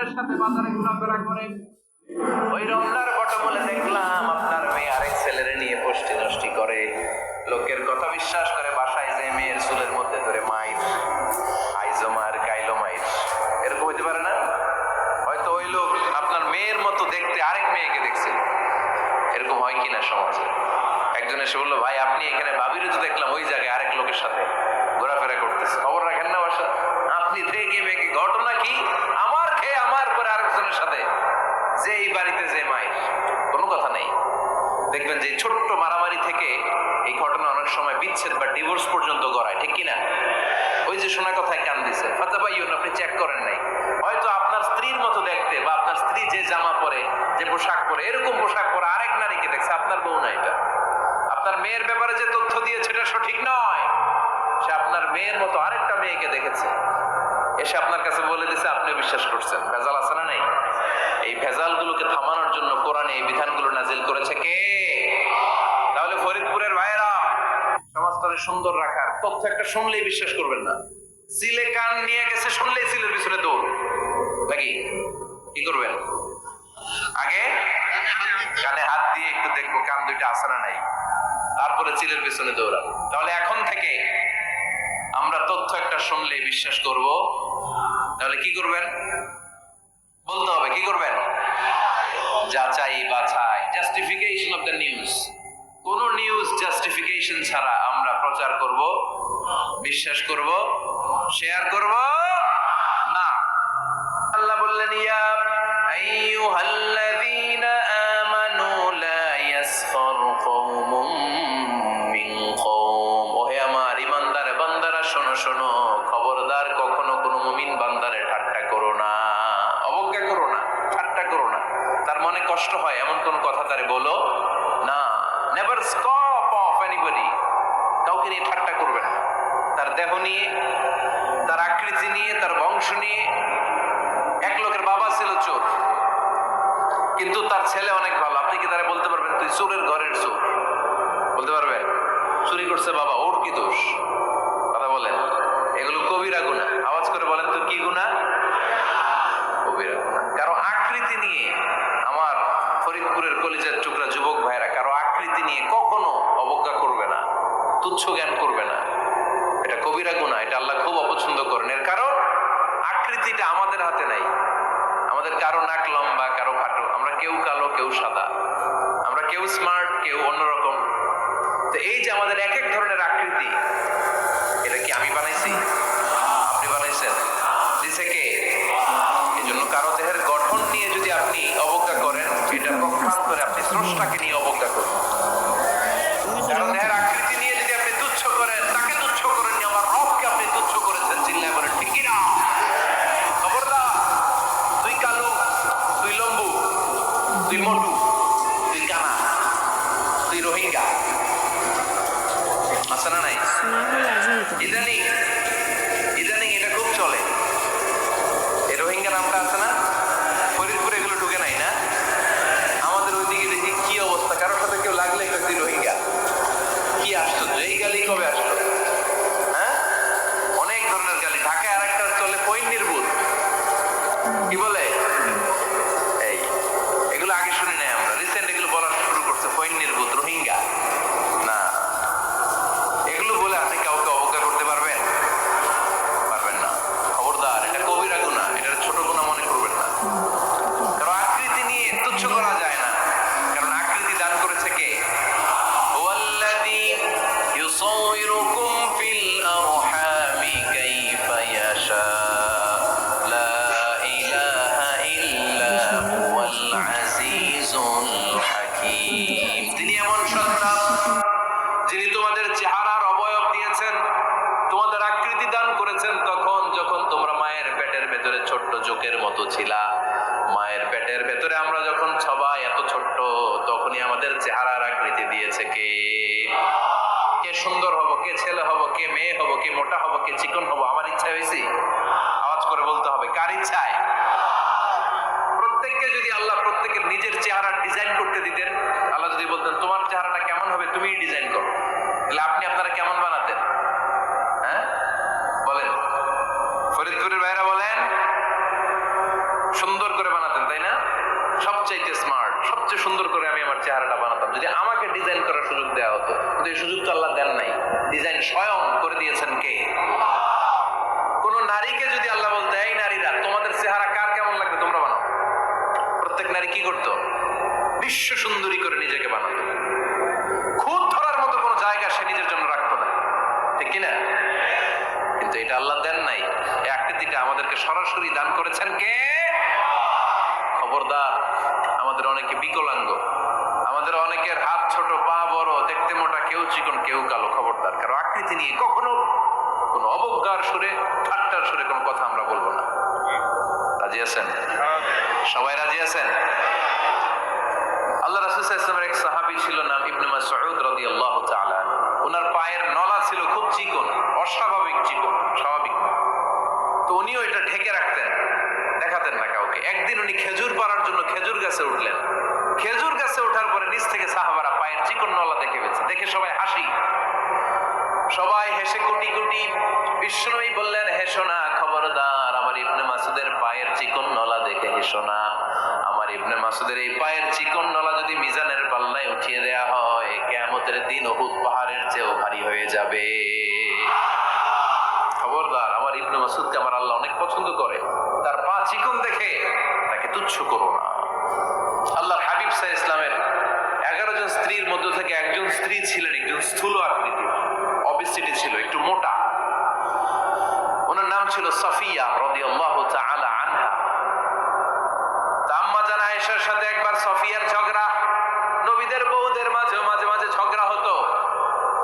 আরেকজনের সাথে বাজারে ঘোরাফেরা করে। ওই রমনার বটমূলে দেখলাম, আপনার মেয়ে আরেক ছেলেরে নিয়ে পোষ্টি নষ্টি করে। লোকের কথা বিশ্বাস করে বাসায় যে মেয়ের চুলের মধ্যে ধরে মাইর, আইজো মার মাইর। এরকম হইতে পারে না? হয়তো ওই লোক আপনার মেয়ের মতো দেখতে আরেক মেয়েকে দেখছিল এরকম হয় কিনা সমাজে? একজন এসে বলল, ভাই, আপনি এখানে ভাবিরও তো দেখলাম ওই জায়গায় আরেক লোকের সাথে ঘোরাফেরা করতেছে। খবর রাখেন না, বাসা। আপনি দেখে ঘটনা কি আমার খেয়ে আমার করে আরেকজনের সাথে যে এই বাড়িতে যে মায়ের, কোনো কথা নেই। দেখবেন যে ছোট্ট মারামারি থেকে এই ঘটনা অনেক সময় বিচ্ছেদ বা ডিভোর্স পর্যন্ত গড়ায়, ঠিক কিনা? ওই যে শোনা কথায় কান দিছে, ফাতা ভাইয়ুন আপনি চেক করেন নাই। হয়তো আপনার স্ত্রীর মতো দেখতে বা আপনার স্ত্রী যে জামা পরে, যে পোশাক পরে, এরকম পোশাক পরে আরেক নারীকে দেখছে, আপনার বউ না এটা। আপনার মেয়ের ব্যাপারে যে তথ্য দিয়েছে, এটা সঠিক নয়। সে আপনার মেয়ের মতো আরেকটা মেয়েকে দেখেছে। এসে আপনার কাছে বলে দিছে আপনি বিশ্বাস করছেন। ভেজাল আছে না নাই? এই ভেজালগুলোকে থামানোর জন্য কোরআনে এই বিধানগুলো নাজিল করেছে কে? তাহলে ফরিদপুরের ভাইয়েরা, সমাজটাকে সুন্দর রাখার তথ্য একটা শুনলেই বিশ্বাস করবেন না। সিলে কান নিয়ে গেছে, শুনলেই সিলের পিছনে দৌড়। নাকি? কি করবেন? আগে? কানে হাত দিয়ে একটু দেখব, কান দুইটা আছে না নাই। তারপরে চিলের পিছনে দৌড়াবো। তাহলে এখন থেকে আমরা তথ্য একটা শুনলে বিশ্বাস করব। তাহলে কি করবেন? বলতে হবে, কি করবেন? যাচাই, বাছাই জাস্টিফিকেশন অফ দ্য নিউজ কোন নিউজ জাস্টিফিকেশন ছাড়া আমরা প্রচার করব, বিশ্বাস করব শেয়ার করব? না। আল্লাহ বললেন, ইয়া আইয়ুহাল্লাযীনা নিয়ে ঠাট্টা করবেন না। তার দেহ নিয়ে, তার আকৃতি নিয়ে, তার বংশ নিয়ে এক লোকের বাবা ছিল চোর। কিন্তু তার ছেলে অনেক ভালো। আপনি কি তারা বলতে পারবেন? তুই চোরের ঘরের চোর। বলতে পারবেন চুরি করছে বাবা, ওর কি দোষ কথা বলেন এগুলো কবিরা গুণা আওয়াজ করে বলেন তো কি গুণা কবিরা গুণা কারও আকৃতি নিয়ে আমার ফরিদপুরের কলিজার টুকরা যুবক ভাইরা কারও আকৃতি নিয়ে কখনো অবজ্ঞা করবে না তুচ্ছ জ্ঞান আছে না নাই ইদানিং ইদানিং এটা খুব চলে। এই রোহিঙ্গা নামটা আছে চোখের মতো ছিলা। মায়ের পেটের ভেতরে আমরা যখন সবাই এত ছোট্ট, তখনই আমাদের চেহারার আকৃতি দিয়েছে কে। কে সুন্দর হব, কে ছেলে হব, কে মেয়ে হব, কে মোটা হব, কে চিকন হব, আমার ইচ্ছা হয়েছি? আওয়াজ করে বলতে হবে, কার ইচ্ছায়? প্রত্যেককে যদি আল্লাহ প্রত্যেকের নিজের চেহারা করার নাই। ডিজাইন স্বয়ং করে দিয়েছেন কে? কোন নারীকে যদি আল্লাহ বলতে, এই নারীরা, তোমাদের চেহারা কার কেমন লাগবে তোমরা বানো প্রত্যেক নারী কি করত? বিশ্ব সুন্দরী করে নিজেকে বানাত। খুব ধরার মতো কোনো জায়গা সে নিজের জন্য রাখতো না। ঠিক কিনা কিন্তু এটা আল্লাহ দেন নাই। আকৃতিটা আমাদেরকে সরাসরি দান করেছেন কে? খবরদার, আমাদের অনেকে বিকলাঙ্গ, আমাদের অনেকের হাত কেউ চিকন, কেউ কালো খবরদার, কারও আকৃতি নিয়ে কখনো কোনো অবজ্ঞার সুরে, ঠাট্টার সুরে কোনো কথা আমরা বলব না। রাজি আছেন? সবাই রাজি আছেন? আল্লাহ রাসূল আলাইহি এক সাহাবী ছিল, নাম ইবনে মাসউদ রাদিয়াল্লাহু তাআলা। ওনার পায়ের নলা ছিল খুব চিকন, অস্বাভাবিক চিকন, স্বাভাবিক। তো উনিও এটা ঢেকে রাখতেন, দেখাতেন না কাউকে। একদিন উনি খেজুর পাড়ার জন্য খেজুর গাছে উঠলেন। খেজুর গাছে ওঠার পরে নিচ থেকে সাহাবারা পায়ের চিকন নলা দেখে ফেলছে। দেখে সবাই হাসি। সবাই হেসে কুটি কুটি। বিষ্ণুই বললেন, হেসো না, খবরদার, আমার ইবনে মাসুদের পায়ের চিকন নলা দেখে হেসো না। আমার ইবনে মাসুদের এই পায়ের চিকন নলা যদি মিজানের পাল্লায় উঠিয়ে দেয়া হয়, কেয়ামতের দিন ওহুদ পাহাড়ের চেয়েও ভারী হয়ে যাবে। খবরদার, আমার ইবনে মাসুদকে আমার আল্লাহ অনেক পছন্দ করে। তার পা চিকন দেখে তাকে তুচ্ছ করো না। আল্লাহর হাবিব সাহ ইসলামের এগারো জন স্ত্রীর মধ্য থেকে একজন স্ত্রী ছিলেন, একজন স্থূল আকৃতি অবিসিটি ছিল, একটু মোটা। ওনার নাম ছিল সাফিয়া রাদিয়াল্লাহু তাআলা আনহা। তা আম্মা জান সাথে একবার সফিয়ার ঝগড়া, নবীদের বউদের মাঝে মাঝে মাঝে ঝগড়া হতো।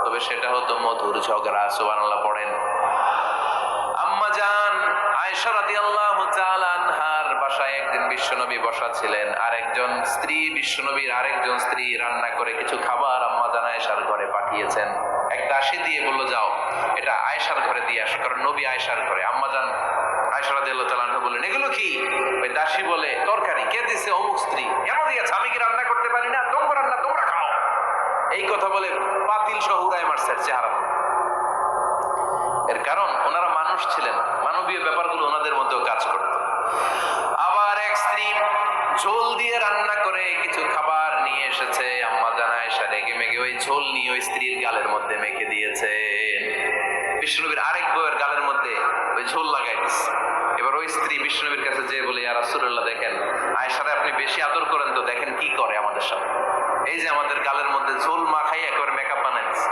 তবে সেটা হতো মধুর ঝগড়া, সুবহানাল্লাহ, পড়েন। আম্মা জান আয়েশা আনহার বাসায় একদিন বিশ্বনবী বসা ছিলেন আরেকজন স্ত্রী, বিশ্বনবীর আরেকজন স্ত্রী রান্না করে কিছু খাবার আম্মা জান আয়েশার ঘরে পাঠিয়েছেন। এক দাসী দিয়ে বলল, যাও। এটা আয়েশার ঘরে দিয়ে আসো, কারণ নবী আয়েশার ঘরে। আম্মা জান বললেন, এগুলো কি? ওই দাসী বলে, তরকারি। কে দিছে? অমুক স্ত্রী। কেন দিয়েছে? আমি কি রান্না করতে পারি না? তোমরা রান্না, তোমরা খাও। এই কথা বলে পাতিল সহ উড়ায় মারছে চেহারা এর কারণ, ওনারা মানুষ ছিলেন। মানবীয় ব্যাপারগুলো ওনাদের মধ্যেও কাজ করত। ঝোল দিয়ে রান্না করে কিছু খাবার নিয়ে এসেছে। আম্মা জানা এসে রেগে মেগে ওই ঝোল নিয়ে ওই স্ত্রীর গালের মধ্যে মেখে দিয়েছে। বিষ্ণুনবীর আরেক বউয়ের গালের মধ্যে ওই ঝোল লাগাই দিচ্ছে এবার ওই স্ত্রী বিষ্ণুনবীর কাছে যে বলে, ইয়া রাসূলুল্লাহ, দেখেন, আয়েশারে আপনি বেশি আদর করেন তো, দেখেন কি করে আমাদের সাথে? এই যে আমাদের গালের মধ্যে ঝোল মাখাই একবার মেকআপ বানাই দিচ্ছে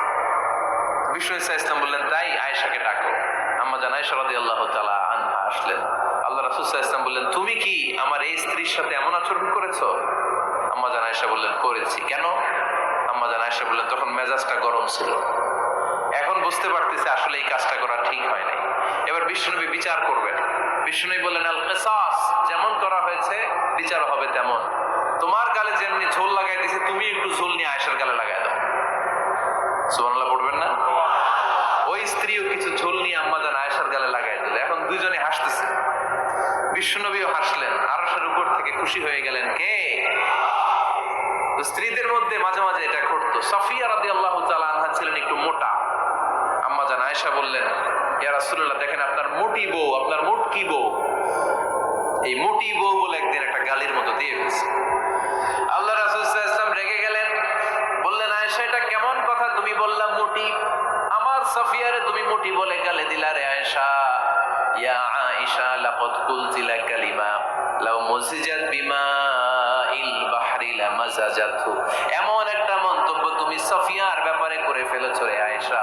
বিষ্ণু ইসা ইসলাম বললেন তাই আয়েশাকে ডাকো আম্মা জান আয়েশা রাদিয়াল্লাহু তাআলা আনহা আসলেন আল্লাহ রাসূল সাল্লাল্লাহু আলাইহি ওয়াসাল্লাম বললেন তুমি কি আমার এই স্ত্রীর সাথে এমন আচরণ করেছ আয়েশা বললেন, করেছি। কেন? আম্মা জান আয়েশা বললেন, তখন মেজাজটা গরম ছিল। এখন বুঝতে পারতেছি আসলে এই কাজটা করা ঠিক হয় নাই। এবার বিষ্ণুনবী বিচার করবেন। বিষ্ণুনবী বললেন, আল কিসাস, যেমন করা হয়েছে, বিচার হবে তেমন। তোমার গালে যেমনি ঝোল লাগাই দিয়েছে, তুমি একটু ঝোল নিয়ে আয়েশার গালে লাগাই দাও। সুবহানাল্লাহ পড়বেন না? ওই স্ত্রীও কিছু ঝোল নিয়ে আম্মা জান আয়েশার গালে লাগাই দিল। এখন দুজনে হাসতেছে। বিশ্বনবীও হাসলেন। আরশের উপর থেকে খুশি হয়ে গেলেন। কে? স্ত্রীদের মধ্যে মাঝে মাঝে এটা ঘটতো। সাফিয়া রাদি আল্লাহ আনহা ছিলেন একটু মোটা। আম্মা জান আয়সা বললেন, ইয়া রাসূলুল্লাহ, দেখেন আপনার মোটি বউ, আপনার মোটকি বউ। এই মোটি বউ বলে একদিন একটা গালির মতো দিয়ে ফেলছে আল্লাহ রাসূল সাল্লাল্লাহু আলাইহি ওয়াসাল্লাম রেগে গেলেন বললেন আয়েশা এটা কেমন কথা তুমি বললা মোটি আমার সাফিয়ারে তুমি মোটি বলে গালে দিলা রে আয়েশা ইয়া আয়েশা লাকাদ কুলতি লা কালিমা লাউ মুজিজাত বিমা ইল বাহরি লামাজাজাতহু এমন একটা মন্তব্য তুমি সফিয়ার ব্যাপারে করে ফেলেছো রে আয়েশা।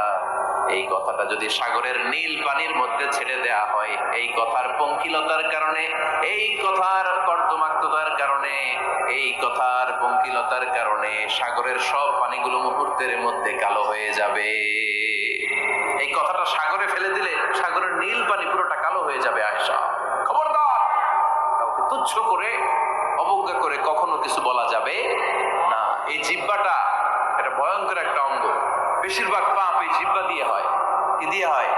এই কথাটা যদি সাগরের নীল পানির মধ্যে ছেড়ে দেয়া হয়, এই কথার পঙ্কিলতার কারণে, এই কথার কর্দমাক্ততার কারণে, এই কথার পঙ্কিলতার কারণে সাগরের সব পানিগুলো মুহূর্তের মধ্যে কালো হয়ে যাবে। এই কথাটা সাগরে ফেলে দিলে সাগরের নীল পানি পুরোটা কালো হয়ে যাবে আয়সা খবরদার, কাউকে তুচ্ছ করে, অবজ্ঞা করে কখনো কিছু বলা যাবে এই জিব্বাটা এটা ভয়ঙ্কর একটা অঙ্গ। বেশিরভাগ পাপ এই জিব্বা দিয়ে হয়। কি দিয়ে হয়?